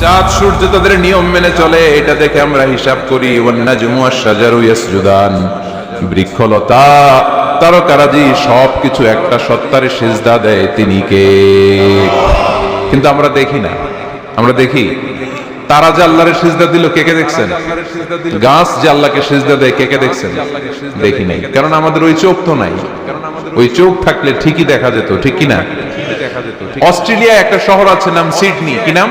চাঁদ সূর্য তাদের নিয়ম মেনে চলে এটা দেখে আমরা হিসাব করি ইয়াসজুদান। বৃক্ষলতা তারকারাজি সবকিছু একটা সত্তারে সিজদা দেয় তিনি কে? কিন্তু আমরা দেখি না। আমরা দেখি তারা যে আল্লাহরে সিজদা দিল কে কে দেখছেন? গাছ যে আল্লাহকে সিজদা দেয় কে কে দেখছেন? দেখি নাই। কারণ আমাদের ওই চোখ তো নাই। ওই চোখ থাকলে ঠিকই দেখা যেত ঠিক কি না অস্ট্রেলিয়া একটা শহর আছে নাম সিডনি কি নাম?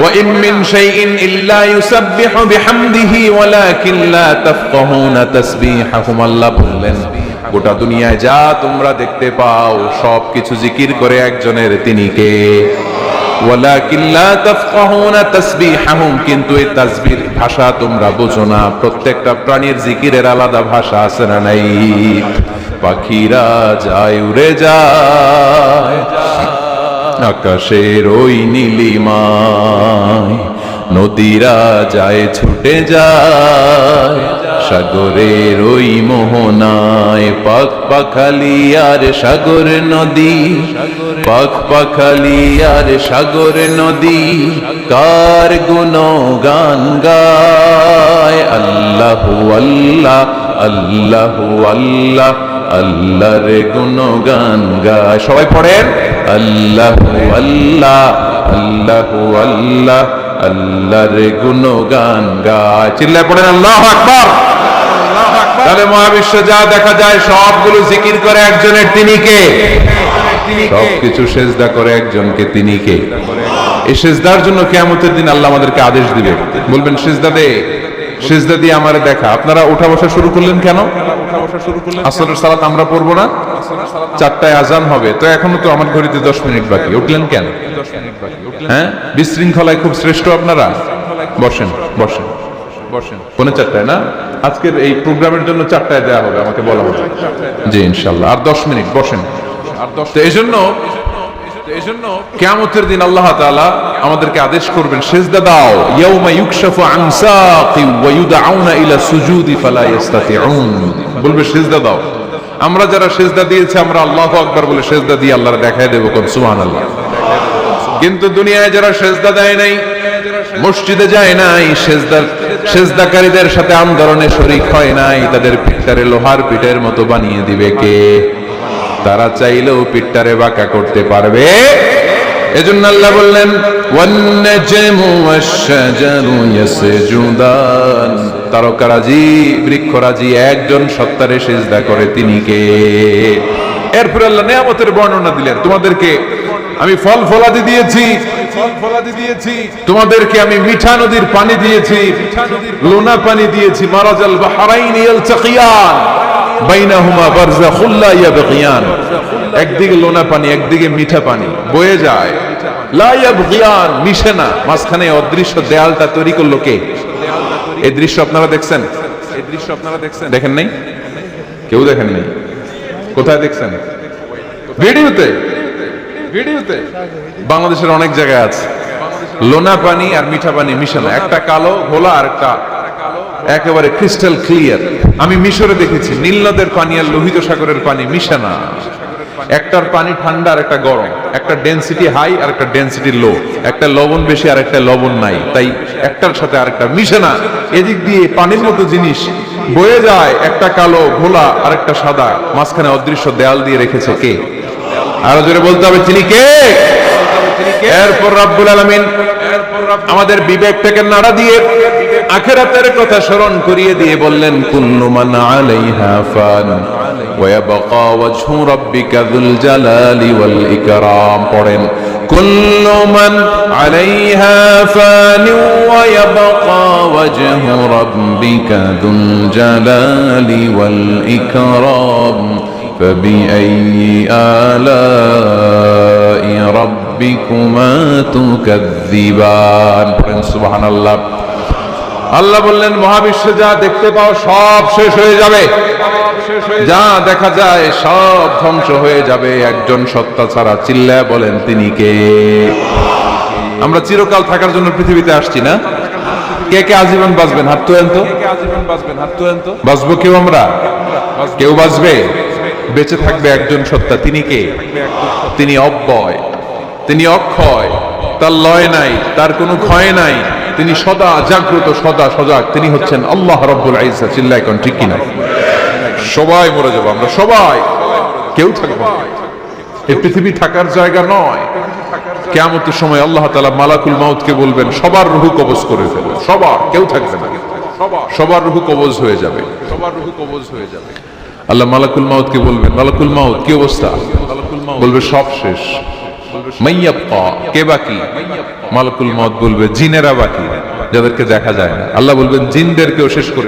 وإن من شيء إلا يسبح بحمده ولكن لا تفقهون تسبيحهم الله বললেন গোটা দুনিয়ায় যা তোমরা দেখতে পাও সব কিছু জিকির করে একজনের তিনি কে ওয়ালাকিন লা তাফকাহুনা তাসবিহাহুম কিন্তু এই তাসবির ভাষা তোমরা বোঝো না প্রত্যেকটা প্রাণীর জিকিরের আলাদা ভাষা আছে না নাই পাখিরা যায় উড়ে যায় আকাশের ওই নীলিমায় নদীরা যায় ছুটে যায়, সাগরের ওই মোহনায় পাক পাখালি আর সাগর নদী, পাক পাখালি আর সাগর নদী, কার গুণ গান গায়? আল্লাহ আল্লাহ আল্লাহ আল্লাহ। আল্লাহর গুণগান গায়। সবাই পড়েন? আল্লাহ আল্লাহ আল্লাহ আল্লাহ, আল্লাহর গুণগান গায়। চিল্লায় পড়েন, আল্লাহ আকবার। তাহলে মহাবিশ্ব যা দেখা যায়, সবগুলো জিকির করে একজনের তিনি কে? সবকিছু সেজদা করে একজনকে তিনি কে? এই সেজদার জন্য কেয়ামতের দিন আল্লাহ আমাদেরকে আদেশ দিবে। বলবেন, সেজদা দে। সেজদা দিয়ে আমার দেখা। আপনারা উঠা বসা শুরু করলেন কেন? আসরের সালাত আমরা পড়ব না? চারটায় আজান হবে। তো এখনও তো আমার ঘড়িতে দশ মিনিট বাকি। উঠলেন কেন? হ্যাঁ? বিশৃঙ্খলায় খুব শ্রেষ্ঠ আপনারা? বসেন বসেন বসেন। পৌনে চারটায়, না? আজকের এই প্রোগ্রামের জন্য চারটায় দেওয়া হবে, আমাকে বলা হবে। জি, ইনশাল্লাহ। আর দশ মিনিট, বসেন। আর দশ এই জন্য দিন আল্লাহ আমাদেরকে আদেশ করবেন বলবে দাও। আমরা যারা দিয়েছি, আমরা বলে সেজদা দিয়ে আল্লাহর দেখায় কিন্তু দুনিয়ায় যারা সেজদা দেয় নাই, মসজিদে যায় নাই, সেজদার, সেজদাকারীদের সাথে আন্দোলনে শরিক হয় নাই, তাদের পিঠটারে লোহার পিঠের মতো বানিয়ে দিবে কে? তারা চাইলেও পিঠটারে বাঁকা করতে পারবে। এজন্য আল্লাহ বললেন তারকারাজি, বৃক্ষরাজি একজন সত্তারে সেজদা করে তিনি কে? এরপর আল্লাহ নিয়ামতের বর্ণনা দিলেন, তোমাদেরকে আমি ফল ফলাদি দিয়েছি তোমাদেরকে আমি মিঠা নদীর পানি দিয়েছি লোনা পানি দিয়েছি। মারাজাল বাহরাইন ইয়ালতাকিয়ান। বাইনাহুমা বারজাখুল লা ইয়াবগিয়ান। একদিকে লোনা পানি, একদিকে মিঠা পানি। বয়ে যায়। লা ইয়াবগিয়ান, মিশে না। মাঝখানে অদৃশ্য দেয়ালটা তৈরি করল কে? এই দৃশ্য আপনারা দেখছেন? এই দৃশ্য আপনারা দেখছেন? দেখেন নাই? কেউ দেখেন নাই? কোথায় দেখছেন? ভিডিওতে? ভিডিওতে? বাংলাদেশের অনেক জায়গায় আছে। লোনা পানি আর মিঠা পানি মিশানো একটা কালো, ঘোলা আর একটা একেবারে ক্রিস্টাল ক্লিয়ার আমি মিশরে দেখেছি নীল নদের পানি আর লোহিত সাগরের পানি মিশানা একটার পানি ঠান্ডা আর একটা গরম, একটা ডেন্সিটি হাই আর একটা ডেন্সিটি লো একটা লবণ বেশি আর একটা লবণ নাই, তাই একটার সাথে আরেকটা মিশে না। এদিক দিয়ে পানির মতো জিনিস বয়ে যায়, একটা কালো, ঘোলা আর একটা সাদা। মাঝখানে অদৃশ্য দেয়াল দিয়ে রেখেছে কে? আরও জোরে বলতে হবে, তিনি কে? এরপর রাব্বুল আলামিন আমাদের বিবেকটাকে নাড়া দিয়ে আখেরাতের কথা স্মরণ করিয়ে দিয়ে বললেন কুল্লু মান আলাইহা ফান ويبقى وجه ربك ذو الجلال والإكرام পড়েন كل من عليها فان ويبقى وجه ربك ذو الجلال والإكرام فبأي آلاء ربكما تكذبان سبحان الله আল্লাহ বললেন মহাবিশ্বে যা দেখতে পাও সব শেষ হয়ে যাবে যা দেখা যায় সব ধ্বংস হয়ে যাবে একজন সত্তা ছাড়া চিল্লায় বলেন তিনি কে আমরা চিরকাল থাকার জন্য পৃথিবীতে আসছি না কে কে আজীবন বাঁচবেন হাত তোলেন তো আজীবন বাঁচবেন হাত তোলেন তো বাঁচবো কেউ আমরা কেউ বাঁচবে বেঁচে থাকবে একজন সত্তা তিনি কে তিনি অব্যয় তিনি অক্ষয়, তার লয় নাই, তার কোনো ক্ষয় নাই। তিনি সদা জাগ্রত, সদা সজাগ। তিনি হচ্ছেন আল্লাহ রব্বুল আইসা চিল্লাই কোন ঠিক কিনা? সবাই মরে যাব আমরা, সবাই। কেউ থাকব এই পৃথিবী থাকার জায়গা নয়। কেমতের সময় আল্লাহ তালা মালাকুল মাউতকে বলবেন, সবার রুহু কবজ করে ফেলবে সবার, কেউ থাকবে না। সবার রুহু কবজ হয়ে যাবে। সবার রুহু কবজ হয়ে যাবে। আল্লাহ মালাকুল মাউতকে বলবেন, মালাকুল মাউত, কি অবস্থা? বলবে, সব শেষ। মাইয়াপ্পা কে বাকি মালকুল মত বলবে, জিনেরা বাকি যাদেরকে দেখা যায় না। আল্লাহ বলবেন, জিনদেরকেও শেষ করে